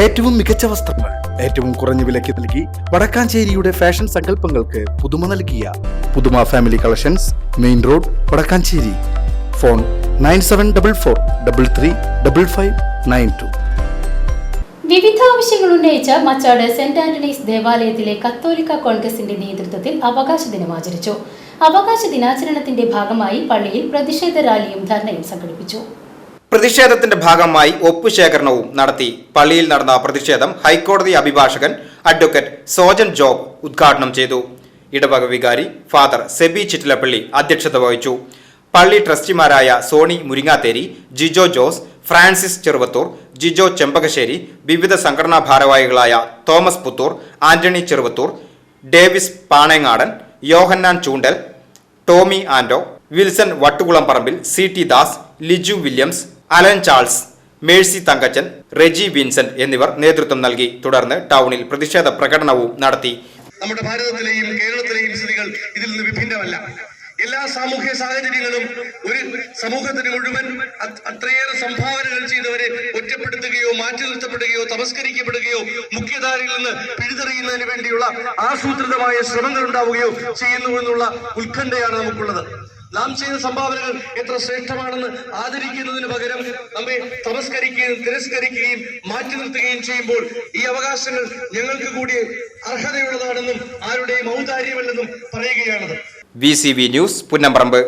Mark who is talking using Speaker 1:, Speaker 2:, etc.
Speaker 1: ഏറ്റവും മികച്ച വസ്ത്രങ്ങൾ ഏറ്റവും കുറഞ്ഞ വിലയ്ക്ക് നൽകി വടക്കാഞ്ചേരിയുടെ ഫാഷൻ സങ്കല്പങ്ങൾക്ക് പുതുമ നൽകിയ പുതുമ family collections main road Vadakkanchery. Phone nine seven double four double three double five nine two.
Speaker 2: വിവിധ ആവശ്യങ്ങൾ ഉന്നയിച്ച മച്ചാട് സെന്റ് ആന്റണീസ് ദേവാലയത്തിലെ കത്തോലിക്ക കോൺഗ്രസിന്റെ നേതൃത്വത്തിൽ അവകാശ ദിനം ആചരിച്ചു. അവകാശ ദിനാചരണത്തിന്റെ ഭാഗമായി പള്ളിയിൽ പ്രതിഷേധ റാലിയും ധർണയും സംഘടിപ്പിച്ചു.
Speaker 3: പ്രതിഷേധത്തിന്റെ ഭാഗമായി ഒപ്പുശേഖരണവും നടത്തി. പള്ളിയിൽ നടന്ന പ്രതിഷേധം ഹൈക്കോടതി അഭിഭാഷകൻ അഡ്വക്കേറ്റ് സോജൻ ജോബ് ഉദ്ഘാടനം ചെയ്തു. ഇടവക വികാരി ഫാദർ സെബി ചിറ്റിലപ്പള്ളി അധ്യക്ഷത വഹിച്ചു. പള്ളി ട്രസ്റ്റിമാരായ സോണി മുരിങ്ങാത്തേരി ജിജോ ജോസ് ഫ്രാൻസിസ് ചെറുവത്തൂർ ജിജോ ചെമ്പകശ്ശേരി വിവിധ സംഘടനാ ഭാരവാഹികളായ Thomas Puthur Antony Cheruvathur Davis Panengadan Yohannan Choondal Tomy Ando Wilson Vattukulam Parambil C T Das Liju Williams Allen Charles Mercy Thankachan Reji Vincent എന്നിവർ നേതൃത്വം നൽകി. തുടർന്ന് ടൗണിൽ പ്രതിഷേധ പ്രകടനവും നടത്തി.
Speaker 4: നമ്മുടെ ഭാരതത്തിലെയും കേരളത്തിലെയും സ്ഥിതികൾ ഇതിൽ നിന്ന് വിഭിന്നമല്ല. എല്ലാ സാമൂഹ്യ സാഹചര്യങ്ങളും ഒരു സമൂഹത്തിന് മുഴുവൻ അത് അത്രയേറെ സംഭാവനകൾ ചെയ്തവരെ ഒറ്റപ്പെടുത്തുകയോ മാറ്റി നിർത്തപ്പെടുകയോ തമസ്കരിക്കപ്പെടുകയോ മുഖ്യധാരയിൽ നിന്ന് പിഴുതെറിയുന്നതിന് വേണ്ടിയുള്ള ആസൂത്രിതമായ ശ്രമങ്ങൾ ഉണ്ടാവുകയോ ചെയ്യുന്നു എന്നുള്ള ഉത്കണ്ഠയാണ് നമുക്കുള്ളത്. നാം ചെയ്ത സംഭാവനകൾ എത്ര ശ്രേഷ്ഠമാണെന്ന് ആദരിക്കുന്നതിന് പകരം നമ്മെ തമസ്കരിക്കുകയും തിരസ്കരിക്കുകയും മാറ്റി നിർത്തുകയും ചെയ്യുമ്പോൾ ഈ അവകാശങ്ങൾ ഞങ്ങൾക്ക് കൂടി അർഹതയുള്ളതാണെന്നും ആരുടെയും ഔദാര്യമല്ലെന്നും പറയുകയാണത്.
Speaker 3: V C V news Punnamparamba